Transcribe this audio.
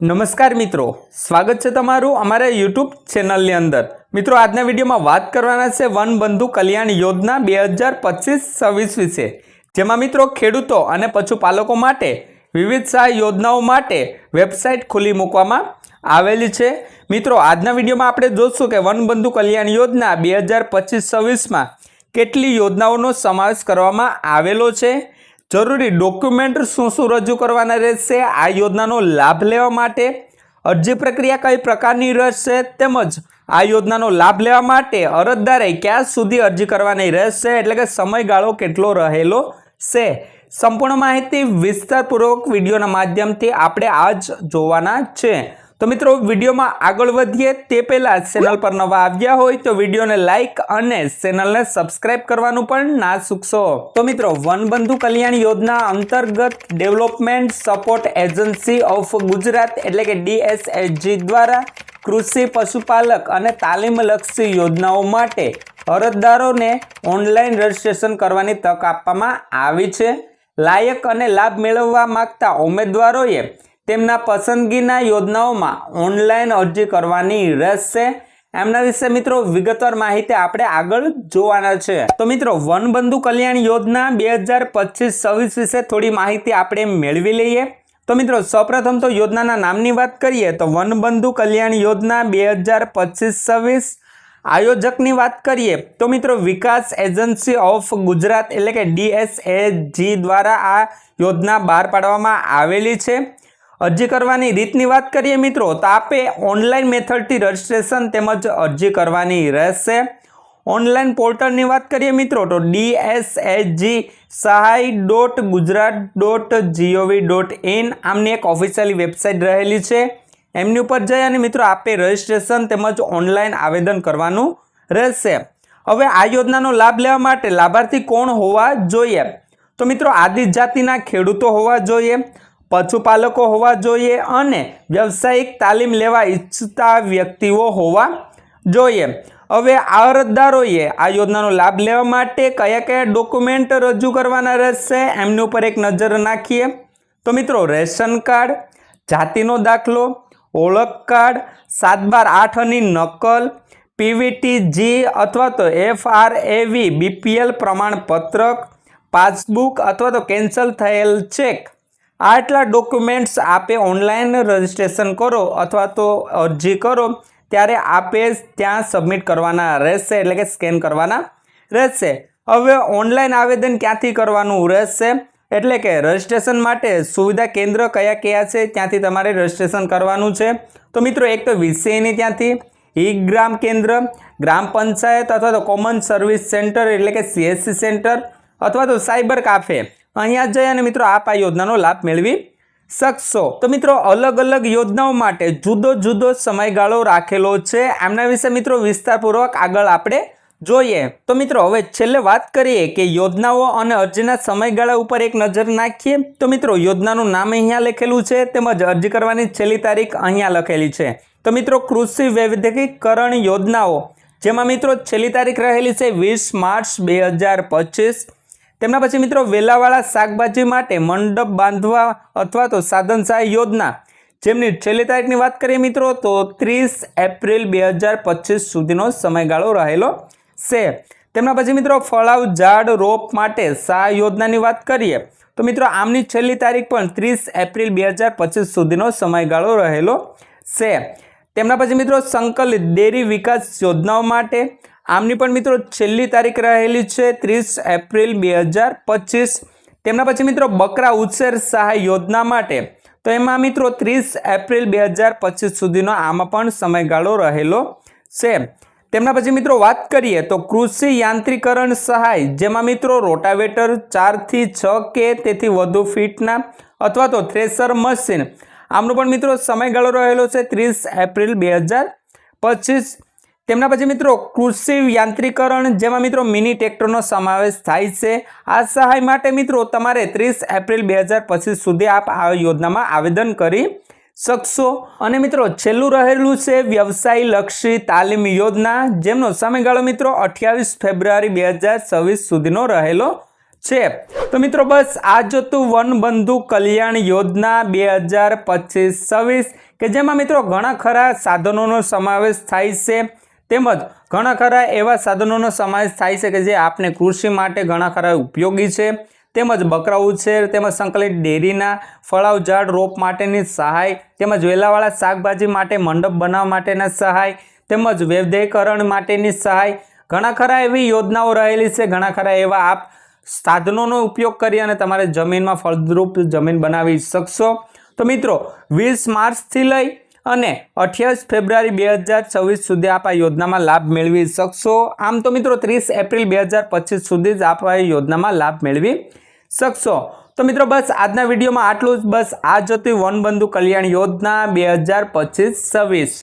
નમસ્કાર મિત્રો, સ્વાગત છે તમારું અમારા યુટ્યુબ ચેનલની અંદર. મિત્રો, આજના વિડીયોમાં વાત કરવાના છે વનબંધુ કલ્યાણ યોજના બે હજાર પચીસ છવ્વીસ વિશે. જેમાં મિત્રો, ખેડૂતો અને પશુપાલકો માટે વિવિધ સહાય યોજનાઓ માટે વેબસાઇટ ખુલ્લી મૂકવામાં આવેલી છે. મિત્રો, આજના વિડીયોમાં આપણે જોશું કે વનબંધુ કલ્યાણ યોજના બે હજાર પચીસ છવ્વીસમાં કેટલી યોજનાઓનો સમાવેશ કરવામાં આવેલો છે. જરૂરી ડોક્યુમેન્ટ શું શું રજૂ કરવાના રહેશે? આ યોજનાનો લાભ લેવા માટે અરજી પ્રક્રિયા કઈ પ્રકારની રહેશે? તેમજ આ યોજનાનો લાભ લેવા માટે અરજદારે ક્યાં સુધી અરજી કરવાની રહેશે? એટલે કે સમયગાળો કેટલો રહેલો છે? સંપૂર્ણ માહિતી વિસ્તારપૂર્વક વિડીયોના માધ્યમથી આપણે આજ જોવાના છે. તો મિત્રો, વિડીયોમાં આગળ વધીએ તે પહેલાં ચેનલ પર નવા આવ્યા હોય તો વિડીયોને લાઇક અને ચેનલને સબસ્ક્રાઇબ કરવાનું પણ ના ચૂકશો તો મિત્રો, વનબંધુ કલ્યાણ યોજના અંતર્ગત development support agency of Gujarat એટલે કે ડીએસએચજી દ્વારા કૃષિ, પશુપાલક અને તાલીમલક્ષી યોજનાઓ માટે અરજદારોને ઓનલાઈન રજીસ્ટ્રેશન કરવાની તક આપવામાં આવી છે. લાયક અને લાભ મેળવવા માગતા ઉમેદવારોએ તેમના પસંદગીના યોજનાઓમાં ઓનલાઈન અરજી કરવાની રહેશે એમના વિશે મિત્રો વિગતવાર માહિતી આપણે આગળ જોવાના છે. તો મિત્રો, વનબંધુ કલ્યાણ યોજના બે હજાર પચીસ છવ્વીસ વિશે થોડી માહિતી આપણે મેળવી લઈએ. તો મિત્રો, સૌપ્રથમ તો યોજનાના નામની વાત કરીએ તો વનબંધુ કલ્યાણ યોજના બે હજાર પચીસ છવ્વીસ આયોજકની વાત કરીએ તો મિત્રો, વિકાસ એજન્સી ઓફ ગુજરાત એટલે કે ડીએસએજી દ્વારા આ યોજના બહાર પાડવામાં આવેલી છે. અરજી કરવાની રીતની વાત કરીએ મિત્રો, તો આપે ઓનલાઈન મેથડથી રજિસ્ટ્રેશન તેમજ અરજી કરવાની રહેશે. ઓનલાઈન પોર્ટલની વાત કરીએ મિત્રો, તો ડીએસએચજી સહાય dot Gujarat dot GOV dot in આમની એક ઓફિશિયલી વેબસાઇટ રહેલી છે. એમની ઉપર જઈ અને મિત્રો આપે રજિસ્ટ્રેશન તેમજ ઓનલાઈન આવેદન કરવાનું રહેશે. હવે આ યોજનાનો લાભ લેવા માટે લાભાર્થી કોણ હોવા જોઈએ? તો મિત્રો, આદિજાતિના ખેડૂતો હોવા જોઈએ. પશુપાલકો હોવા જોઈએ અને વ્યવસાયિક તાલીમ લેવા ઈચ્છતા વ્યક્તિઓ હોવા જોઈએ. હવે આ અરજદારોએ આ યોજનાનો લાભ લેવા માટે કયા કયા ડોક્યુમેન્ટ રજૂ કરવાના રહેશે એમની ઉપર એક નજર નાખીએ. તો મિત્રો, રેશન કાર્ડ, જાતિનો દાખલો, ઓળખ કાર્ડ, સાત બાર આઠની નકલ પીવીટી જી અથવા તો એફ આર એવી બીપીએલ પ્રમાણપત્રક, પાસબુક અથવા તો કેન્સલ થયેલ ચેક આટલા ડોક્યુમેન્ટ્સ આપે ઓનલાઈન રજિસ્ટ્રેશન કરો અથવા તો અરજી કરો, ત્યારે આપે ત્યાં સબમિટ કરવાના રહેશે, એટલે કે સ્કેન કરવાના રહેશે. હવે ઓનલાઈન આવેદન ક્યાંથી કરવાનું રહેશે? એટલે કે રજિસ્ટ્રેશન માટે સુવિધા કેન્દ્ર કયા કયા છે? ત્યાંથી તમારે રજિસ્ટ્રેશન કરવાનું છે. તો મિત્રો, એક તો વિષયની ત્યાંથી ઈ ગ્રામ કેન્દ્ર, ગ્રામ પંચાયત અથવા તો કોમન સર્વિસ સેન્ટર એટલે કે સીએસસી સેન્ટર અથવા તો સાયબર કાફે અહીંયા જઈ અને મિત્રો આપ આ યોજનાનો લાભ મેળવી શકશો. તો મિત્રો, અલગ અલગ યોજનાઓ માટે જુદો જુદો સમયગાળો રાખેલો છે. એમના વિશે મિત્રો વિસ્તારપૂર્વક આગળ આપણે જોઈએ. તો મિત્રો, હવે છેલ્લે વાત કરીએ કે યોજનાઓ અને અરજીના સમયગાળા ઉપર એક નજર નાખીએ. તો મિત્રો, યોજનાનું નામ અહીંયા લખેલું છે, તેમજ અરજી કરવાની છેલ્લી તારીખ અહીંયા લખેલી છે. તો મિત્રો, કૃષિ વૈવિધ્યકરણ યોજનાઓ, જેમાં મિત્રો છેલ્લી તારીખ રહેલી છે વીસ માર્ચ બે હજાર પચીસ. તેમના પછી મિત્રો વેલાવાળા શાકભાજી માટે મંડપ બાંધવા અથવા તો સાધન સહાય યોજના. જેમની છેલ્લી તારીખની વાત કરીએ મિત્રો, તો ત્રીસ એપ્રિલ બે હજાર પચીસ સુધીનો સમયગાળો રહેલો છે. તેમના પછી મિત્રો, ફળાવ, ઝાડ, રોપ માટે સહાય યોજનાની વાત કરીએ, તો મિત્રો આમની છેલ્લી તારીખ પણ ત્રીસ એપ્રિલ બે હજાર પચીસ સુધીનો સમયગાળો રહેલો છે. તેમના પછી મિત્રો, સંકલિત ડેરી વિકાસ યોજનાઓ માટે આમની પણ મિત્રો છેલ્લી તારીખ રહેલી છે ત્રીસ એપ્રિલ બે હજાર પચીસ. તેમના પછી મિત્રો બકરા ઉછેર સહાય યોજના માટે. તો એમાં મિત્રો ત્રીસ એપ્રિલ બે હજાર પચીસ સુધીનો આમાં પણ સમયગાળો રહેલો છે. તેમના પછી મિત્રો વાત કરીએ તો કૃષિ યાંત્રિકરણ સહાય, જેમાં મિત્રો રોટાવેટર ચારથી છ કે તેથી વધુ ફીટના અથવા તો થ્રેસર મશીન. આમનો પણ મિત્રો સમયગાળો રહેલો છે ત્રીસ એપ્રિલ બે હજાર પચીસ. તેમના પછી મિત્રો કૃષિ યાંત્રિકરણ, જેમાં મિત્રો મિની ટ્રેક્ટરનો સમાવેશ થાય છે. આ સહાય માટે મિત્રો તમારે ત્રીસ એપ્રિલ બે હજાર પચીસ સુધી આપ આ યોજનામાં આવેદન કરી શકશો. અને મિત્રો છેલ્લું રહેલું છે વ્યવસાય લક્ષી તાલીમ યોજના, જેમનો સમયગાળો મિત્રો અઠ્યાવીસ ફેબ્રુઆરી બે હજાર છવ્વીસ સુધીનો રહેલો છે. તો મિત્રો બસ, આ જતું વનબંધુ કલ્યાણ યોજના બે હજાર પચીસ છવ્વીસ, કે જેમાં મિત્રો ઘણા ખરા સાધનોનો સમાવેશ થાય છે. તેમજ ઘણા ખરા એવા સાધનોનો સમાવેશ થાય છે કે જે આપને કૃષિ માટે ઘણા ખરા ઉપયોગી છે. તેમજ બકરા ઉછેર તેમજ સંકલિત ડેરીના ફળાવ, ઝાડ, રોપ માટેની સહાય, તેમજ વેલાવાળા શાકભાજી માટે મંડપ બનાવવા માટેના સહાય, તેમજ વૈવિધ્યકરણ માટેની સહાય. ઘણા ખરા એવી યોજનાઓ રહેલી છે, ઘણા ખરા એવા આપ સાધનોનો ઉપયોગ કરી અને તમારે જમીનમાં ફળદ્રુપ જમીન બનાવી શકશો. તો મિત્રો, વીસ માર્ચથી લઈ અને અઠ્યાવીસ ફેબ્રુઆરી બે હજાર છવ્વીસ સુધી આપ આ યોજનામાં લાભ મેળવી શકશો. આમ તો મિત્રો ત્રીસ એપ્રિલ બે હજાર પચીસ સુધી જ આપ આ યોજનામાં લાભ મેળવી શકશો. તો મિત્રો બસ આજના વિડીયોમાં આટલું જ. બસ આ જ હતી વનબંધુ કલ્યાણ યોજના બે હજાર પચીસ છવ્વીસ.